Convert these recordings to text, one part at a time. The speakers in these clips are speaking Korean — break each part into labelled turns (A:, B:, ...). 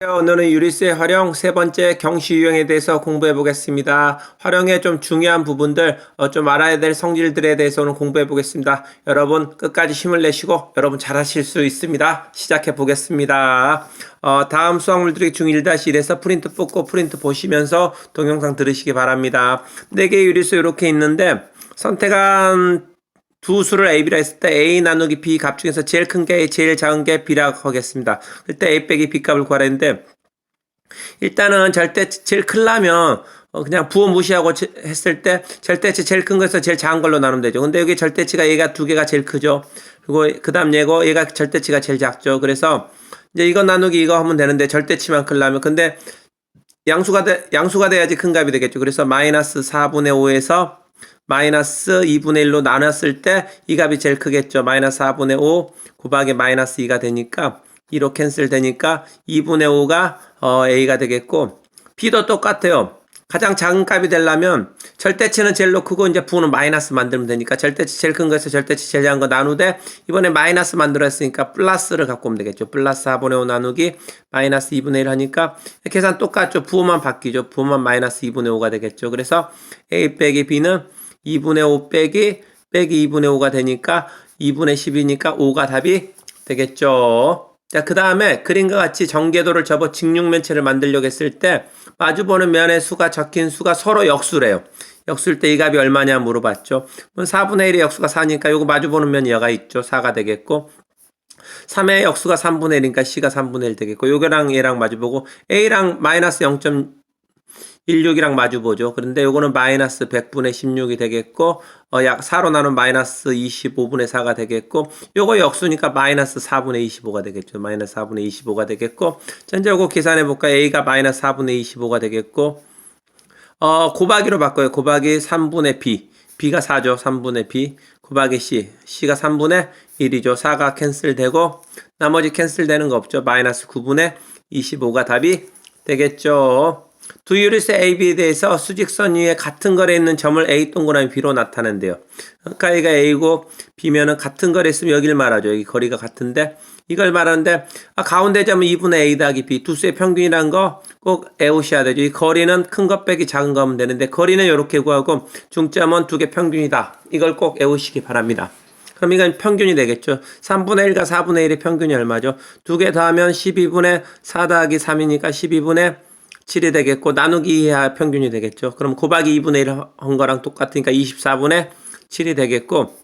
A: 오늘은 유리스의 활용 세 번째 경시 유형에 대해서 공부해 보겠습니다. 활용의 좀 중요한 부분들, 어, 좀 알아야 될 성질들에 대해서 오늘 공부해 보겠습니다. 여러분 끝까지 힘을 내시고 여러분 잘하실 수 있습니다. 시작해 보겠습니다. 어, 다음 수학물들이 중1-1에서 프린트 뽑고 프린트 보시면서 동영상 들으시기 바랍니다. 네 개의 유리수 이렇게 있는데 선택한 두 수를 A, B라 했을 때 A 나누기 B 값 중에서 제일 큰 게 제일 작은 게 B라고 하겠습니다. 그때 A 빼기 B 값을 구하랬는데 일단은 절대 제일 크려면 어, 그냥 부호 무시하고 제- 했을 때 절대치 제일 큰 거에서 제일 작은 걸로 나누면 되죠. 근데 여기 절대치가 얘가 두 개가 제일 크죠. 그리고 그 다음 얘고 얘가 절대치가 제일 작죠. 그래서 이제 이거 나누기 이거 하면 되는데 절대치만 크려면 근데 양수가 돼, 양수가 돼야지 큰 값이 되겠죠. 그래서 마이너스 4분의 5에서 마이너스 2분의 1로 나눴을 때 이 값이 제일 크겠죠. 마이너스 4분의 5 곱하기 마이너스 2가 되니까 2로 캔슬 되니까 2분의 5가 어, A가 되겠고 B도 똑같아요. 가장 작은 값이 되려면 절대치는 제일로 크고 이제 부호는 마이너스 만들면 되니까 절대치 제일 큰 거에서 절대치 제일 작은 거 나누되 이번에 마이너스 만들었으니까 플러스를 갖고 오면 되겠죠. 플러스 4분의 5 나누기 마이너스 2분의 1 하니까 계산 똑같죠. 부호만 바뀌죠. 부호만 마이너스 2분의 5가 되겠죠. 그래서 A 빼기 B는 2분의 5 빼기 빼기 2분의 5가 되니까 2분의 10이니까 5가 답이 되겠죠. 자, 그 다음에 그림과 같이 전개도를 접어 직육면체를 만들려고 했을 때 마주보는 면의 수가 적힌 수가 서로 역수래요. 역수일 때 이 값이 얼마냐 물어봤죠. 그럼 4분의 1의 역수가 4니까 요거 마주보는 면이 여가 있죠. 4가 되겠고 3의 역수가 3분의 1이니까 C가 3분의 1 되겠고 요거랑 얘랑 마주보고 A랑 마이너스 0.16이랑 마주 보죠. 그런데 요거는 마이너스 100분의 16이 되겠고 어, 약 4로 나눈 마이너스 25분의 4가 되겠고 요거 역수니까 마이너스 4분의 25가 되겠죠. 마이너스 4분의 25가 되겠고 자 이제 요거 계산해 볼까요? A가 마이너스 4분의 25가 되겠고 어, 곱하기로 바꿔요. 곱하기 3분의 B. B가 4죠. 3분의 B. 곱하기 C. C가 3분의 1이죠. 4가 캔슬되고, 나머지 캔슬되는 거 없죠. 마이너스 9분의 25가 답이 되겠죠. 두 유리스 AB에 대해서 수직선 위에 같은 거리에 있는 점을 A 동그라미 B로 나타낸대요. 그러니까 얘가 A고 B면은 같은 거리에 있으면 여기를 말하죠. 여기 거리가 같은데 이걸 말하는데 아, 가운데 점은 2분의 A 더하기 B 두 수의 평균이란 거꼭 외우셔야 되죠. 이 거리는 큰 것 빼기 작은 거 하면 되는데 거리는 이렇게 구하고 중점은 두 개 평균이다. 이걸 꼭 외우시기 바랍니다. 그럼 이건 평균이 되겠죠. 3분의 1과 4분의 1의 평균이 얼마죠? 두 개 더하면 12분의 4 더하기 3이니까 12분의 7이 되겠고 나누기 이하 평균이 되겠죠. 그럼 곱하기 2분의 1 한 거랑 똑같으니까 24분의 7이 되겠고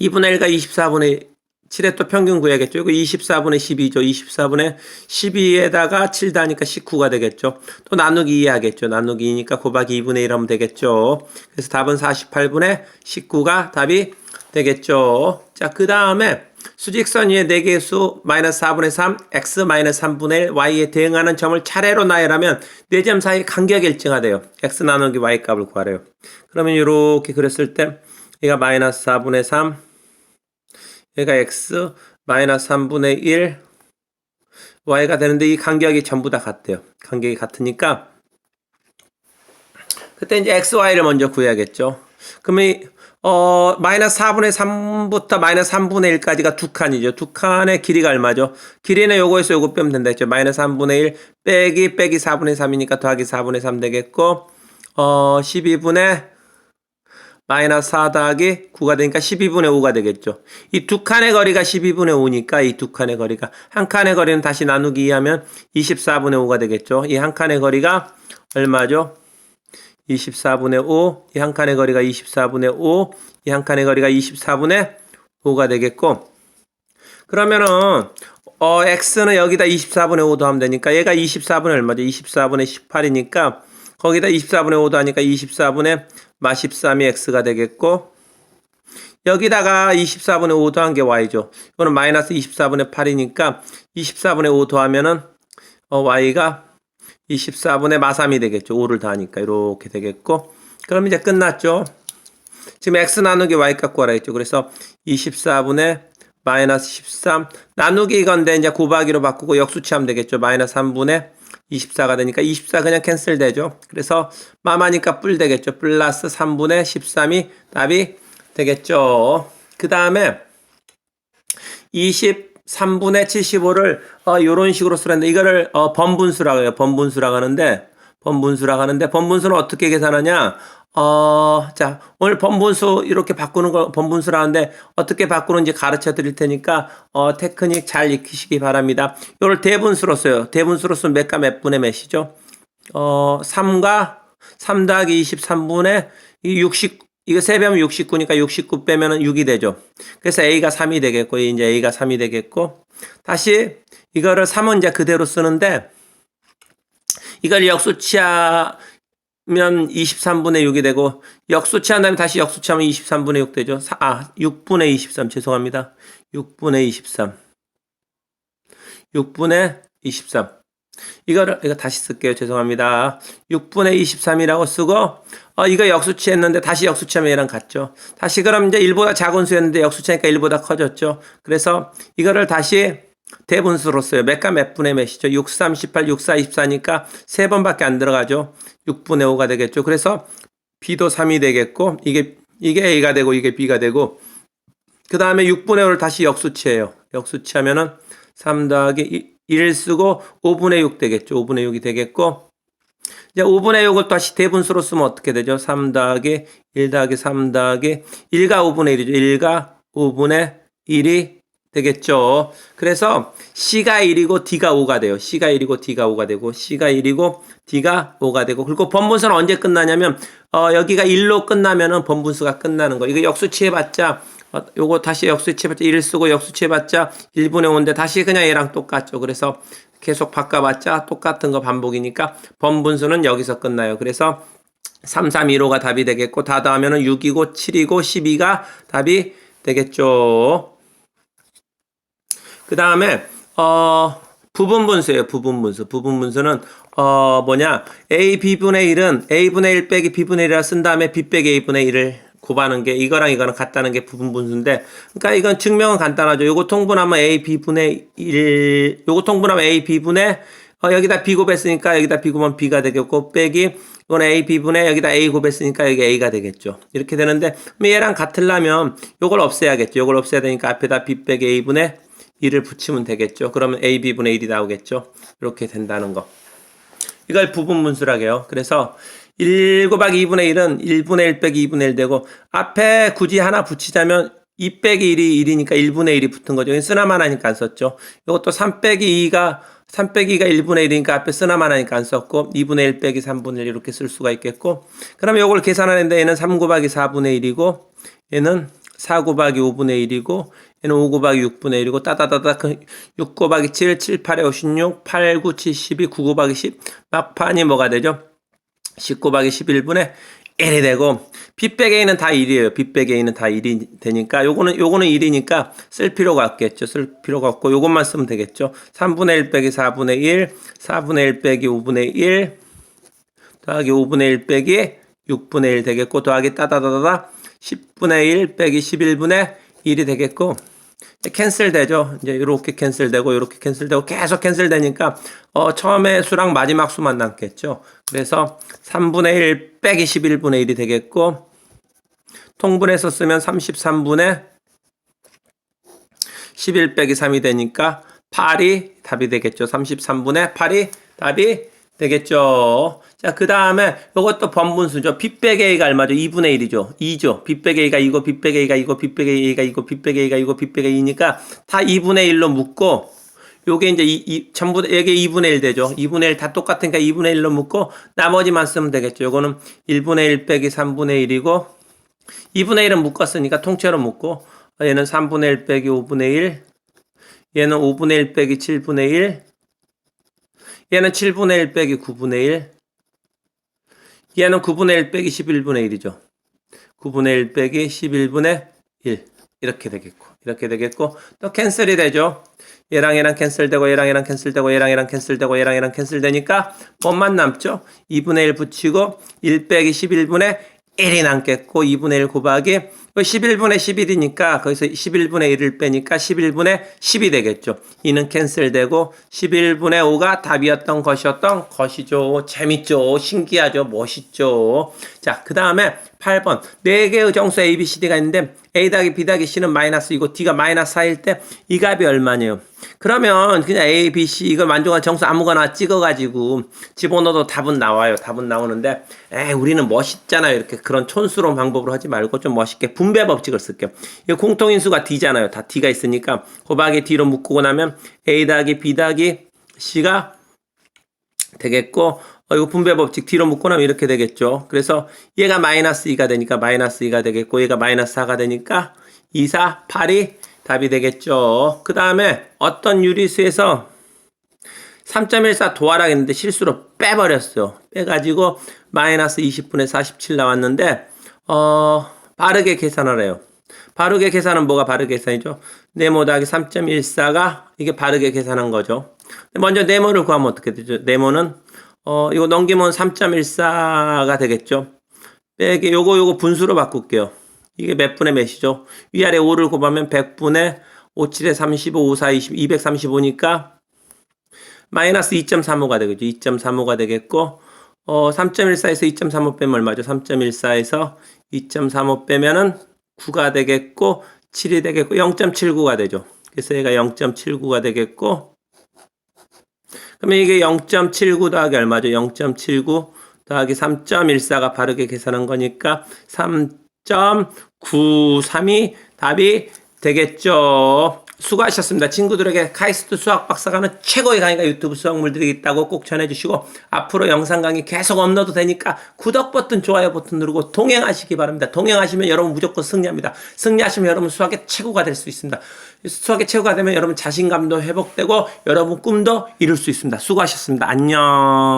A: 2분의 1과 24분의 7에 또 평균 구해야겠죠. 이거 24분의 12죠. 24분의 12에다가 7 다니까 19가 되겠죠. 또 나누기 2 하겠죠. 나누기 2니까 곱하기 2분의 1 하면 되겠죠. 그래서 답은 48분의 19가 답이 되겠죠. 자, 그 다음에 수직선 위에 4개의 수 마이너스 4분의 3, x 마이너스 3분의 1, y에 대응하는 점을 차례로 나열하면 4점 사이 간격이 일정하대요. x 나누기 y 값을 구하래요. 그러면 이렇게 그렸을 때 얘가 마이너스 4분의 3, 얘가 x 마이너스 3분의 1 y가 되는데 이 간격이 전부 다 같대요. 간격이 같으니까 그때 이제 x, y를 먼저 구해야겠죠. 그러면 이, 어, 마이너스 4분의 3부터 마이너스 3분의 1까지가 두 칸이죠. 두 칸의 길이가 얼마죠? 길이는 요거에서 요거 빼면 된다 했죠. 마이너스 3분의 1 빼기 빼기 4분의 3이니까 더하기 4분의 3 되겠고 어, 12분의 마이너스 4 더하기 9가 되니까 12분의 5가 되겠죠. 이 두 칸의 거리가 12분의 5니까 이 두 칸의 거리가 한 칸의 거리는 다시 나누기 하면 24분의 5가 되겠죠. 이 한 칸의 거리가 얼마죠? 24분의 5, 이 한 칸의 거리가 24분의 5, 이 한 칸의 거리가 24분의 5가 되겠고 그러면은 어 x는 여기다 24분의 5 더하면 되니까 얘가 24분의 얼마죠? 24분의 18이니까 거기다 24분의 5 더하니까 24분의 마 13이 x가 되겠고 여기다가 24분의 5 더한 게 y죠. 이거는 마이너스 24분의 8이니까 24분의 5 더하면은 어, y가 24분의 마3이 되겠죠. 5를 더하니까 이렇게 되겠고 그럼 이제 끝났죠. 지금 x 나누기 y 값 구하라 했죠. 그래서 24분의 마이너스 13 나누기 이건데 이제 곱하기로 바꾸고 역수치하면 되겠죠. 마이너스 3분의 24가 되니까 24 그냥 캔슬 되죠. 그래서 마마니까 뿔 되겠죠. 플러스 3분의 13이 답이 되겠죠. 그 다음에 20 3분의 75를 어, 요런 식으로 쓰는데 이거를 어, 번분수라고 해요. 번분수라고 하는데 번분수라고 하는데 번분수는 어떻게 계산하냐? 어, 자, 오늘 번분수 이렇게 바꾸는 거 번분수라 하는데 어떻게 바꾸는지 가르쳐 드릴 테니까 어, 테크닉 잘 익히시기 바랍니다. 이걸 대분수로 써요. 대분수로 쓰면 몇과 몇 분의 몇이죠? 어, 3과 3 더하기 23분의 이 60, 이거 3배면 69니까 69 빼면은 6이 되죠. 그래서 A가 3이 되겠고, 이제 A가 3이 되겠고, 다시 이거를 3은 이제 그대로 쓰는데, 이걸 역수치하면 23분의 6이 되고, 역수치한 다음에 다시 역수치하면 23분의 6 되죠. 사- 아, 6분의 23, 죄송합니다. 6분의 23. 6분의 23. 이거를 이거 다시 쓸게요. 죄송합니다. 6분의 23이라고 쓰고 어 이거 역수치 했는데 다시 역수치하면 얘랑 같죠. 다시 그럼 이제 1보다 작은 수였는데 역수치하니까 1보다 커졌죠. 그래서 이거를 다시 대분수로 써요. 몇과 몇 분의 몇이죠? 6, 3, 18, 6, 4, 24니까 세 번밖에 안 들어가죠. 6분의 5가 되겠죠. 그래서 B도 3이 되겠고 이게 이게 A가 되고 이게 B가 되고 그 다음에 6분의 5를 다시 역수치해요. 역수치하면은 3 더하기 1 쓰고 5분의 6 되겠죠. 5분의 6이 되겠고 이제 5분의 6을 다시 대분수로 쓰면 어떻게 되죠? 3 더하기 1 더하기 3 더하기 1과 5분의 1이죠. 1과 5분의 1이 되겠죠. 그래서 C가 1이고 D가 5가 돼요. C가 1이고 D가 5가 되고 C가 1이고 D가 5가 되고 그리고 번분수는 언제 끝나냐면 어, 여기가 1로 끝나면은 번분수가 끝나는 거. 이거 역수치해 봤자 어, 요거 다시 역수치해봤자 1을 쓰고 역수치해봤자 1분의 5인데 다시 그냥 얘랑 똑같죠. 그래서 계속 바꿔봤자 똑같은 거 반복이니까 번분수는 여기서 끝나요. 그래서 3, 3, 1, 5가 답이 되겠고 다 더하면은 6이고 7이고 12가 답이 되겠죠. 그 다음에 어 부분 분수예요. 부분 분수. 부분 분수는 어 뭐냐 a b분의 1은 a분의 1 빼기 b분의 1이라 쓴 다음에 b 빼기 a분의 1을 곱하는 게 이거랑 이거랑 같다는 게 부분 분수인데 그러니까 이건 증명은 간단하죠. 요거 통분하면 a b분의 1 요거 통분하면 a b분의 어, 여기다 b 곱했으니까 여기다 b 곱하면 b가 되겠고 빼기 이건 a b분의 여기다 a 곱했으니까 여기 a가 되겠죠. 이렇게 되는데 얘랑 같으려면 요걸 없애야겠죠. 요걸 없애야 되니까 앞에다 b 빼기 a분의 1을 붙이면 되겠죠. 그러면 a b분의 1이 나오겠죠. 이렇게 된다는 거. 이걸 부분 분수라고 해요. 그래서 1 곱하기 2분의 1은 1분의 1 빼기 2분의 1 되고 앞에 굳이 하나 붙이자면 2 빼기 1이 1이니까 1분의 1이 붙은 거죠. 쓰나만 하니까 안 썼죠. 이것도 3 빼기 2가 3 빼기가 1분의 1이니까 앞에 쓰나만 하니까 안 썼고 2분의 1 빼기 3분의 1 이렇게 쓸 수가 있겠고 그러면 이걸 계산하는데 얘는 3 곱하기 4분의 1이고 얘는 4 곱하기 5분의 1이고 얘는 5 곱하기 6분의 1이고 따다다다 6 곱하기 7, 7, 8에 56, 8, 9, 7, 12, 9 곱하기 10 막판이 뭐가 되죠? 10 곱하기 11분의 1이 되고 빼기 a는 다 1이에요. b 빼기 a는 다 1이 되니까 요거는 요거는 1이니까 쓸 필요가 없겠죠. 쓸 필요가 없고 요것만 쓰면 되겠죠. 3분의 1 빼기 4분의 1, 4분의 1 빼기 5분의 1 더하기 5분의 1 빼기 6분의 1 되겠고 더하기 따다다다다 10분의 1 빼기 11분의 1이 되겠고 캔슬 되죠. 이제 이렇게 캔슬 되고 이렇게 캔슬 되고 계속 캔슬 되니까 어 처음에 수랑 마지막 수만 남겠죠. 그래서 3분의 1 빼기 11분의 1이 되겠고 통분해서 쓰면 33분의 11 빼기 3이 되니까 8이 답이 되겠죠. 33분의 8이 답이 되겠죠. 자, 그 다음에 이것도 번분수죠. b 빼기 a가 얼마죠? 2분의 1이죠. 2죠. b 빼기 a가 이거, b 빼기 a가 이거, b 빼기 a가 이거, b 빼기 a가 이거, b 빼기 2니까 다 2분의 1로 묶고 요게 이제 이, 이 전부 다 여기 2분의 1 되죠. 2분의 1 다 똑같으니까 2분의 1로 묶고 나머지만 쓰면 되겠죠. 요거는 1분의 1 빼기 3분의 1이고 2분의 1은 묶었으니까 통째로 묶고 얘는 3분의 1 빼기 5분의 1 얘는 5분의 1 빼기 7분의 1 얘는 7분의 1 빼기 9분의 1 얘는 9분의 1 빼기 11분의 1이죠. 9분의 1 빼기 11분의 1 이렇게 되겠고 이렇게 되겠고 또 캔슬이 되죠. 얘랑 얘랑 캔슬되고 얘랑 얘랑 캔슬되고 얘랑 얘랑 캔슬되고 얘랑 얘랑 캔슬되니까 뭐만 남죠? 2분의 1 붙이고 1 빼기 11분의 1이 남겠고 2분의 1 곱하기 11분의 11이니까 거기서 11분의 1을 빼니까 11분의 10이 되겠죠. 이는 캔슬되고 11분의 5가 답이었던 것이었던 것이죠. 재밌죠. 신기하죠. 멋있죠. 자, 그 다음에 8번. 4개의 정수 A, B, C, D가 있는데 A 더하기 B 더하기 C는 마이너스 이고 D가 마이너스 4일 때 이 값이 얼마냐요? 그러면 그냥 A, B, C 이걸 만족한 정수 아무거나 찍어가지고 집어넣어도 답은 나와요. 답은 나오는데 에이 우리는 멋있잖아요. 이렇게 그런 촌스러운 방법으로 하지 말고 좀 멋있게 분배 법칙을 쓸게요. 이 공통인수가 D잖아요. 다 D가 있으니까 곱하기 D로 묶고 나면 A 더하기 B 더하기 C가 되겠고 어, 이거 분배 법칙 뒤로 묶고 나면 이렇게 되겠죠. 그래서 얘가 마이너스 2가 되니까 마이너스 2가 되겠고 얘가 마이너스 4가 되니까 2, 4, 8이 답이 되겠죠. 그 다음에 어떤 유리수에서 3.14 도하락 했는데 실수로 빼버렸어요. 빼가지고 마이너스 20분의 47 나왔는데 어 바르게 계산하래요. 바르게 계산은 뭐가 바르게 계산이죠? 네모 더하기 3.14가 이게 바르게 계산한 거죠. 먼저 네모를 구하면 어떻게 되죠? 네모는 어 이거 넘기면 3.14가 되겠죠. 빼기 요거 요거 분수로 바꿀게요. 이게 몇 분의 몇이죠? 위아래 5를 곱하면 100분의 5, 7에 35, 5, 4, 20, 235니까 마이너스 2.35가 되겠죠. 2.35가 되겠고 어 3.14에서 2.35 빼면 얼마죠? 3.14에서 2.35 빼면은 9가 되겠고 7이 되겠고 0.79가 되죠. 그래서 얘가 0.79가 되겠고 그러면 이게 0.79 더하기 얼마죠? 0.79 더하기 3.14가 바르게 계산한 거니까 3.93이 답이 되겠죠. 수고하셨습니다. 친구들에게 카이스트 수학 박사가는 최고의 강의가 유튜브 수학물들이 있다고 꼭 전해주시고 앞으로 영상 강의 계속 업로드 되니까 구독 버튼, 좋아요 버튼 누르고 동행하시기 바랍니다. 동행하시면 여러분 무조건 승리합니다. 승리하시면 여러분 수학의 최고가 될 수 있습니다. 수학의 최고가 되면 여러분 자신감도 회복되고 여러분 꿈도 이룰 수 있습니다. 수고하셨습니다. 안녕.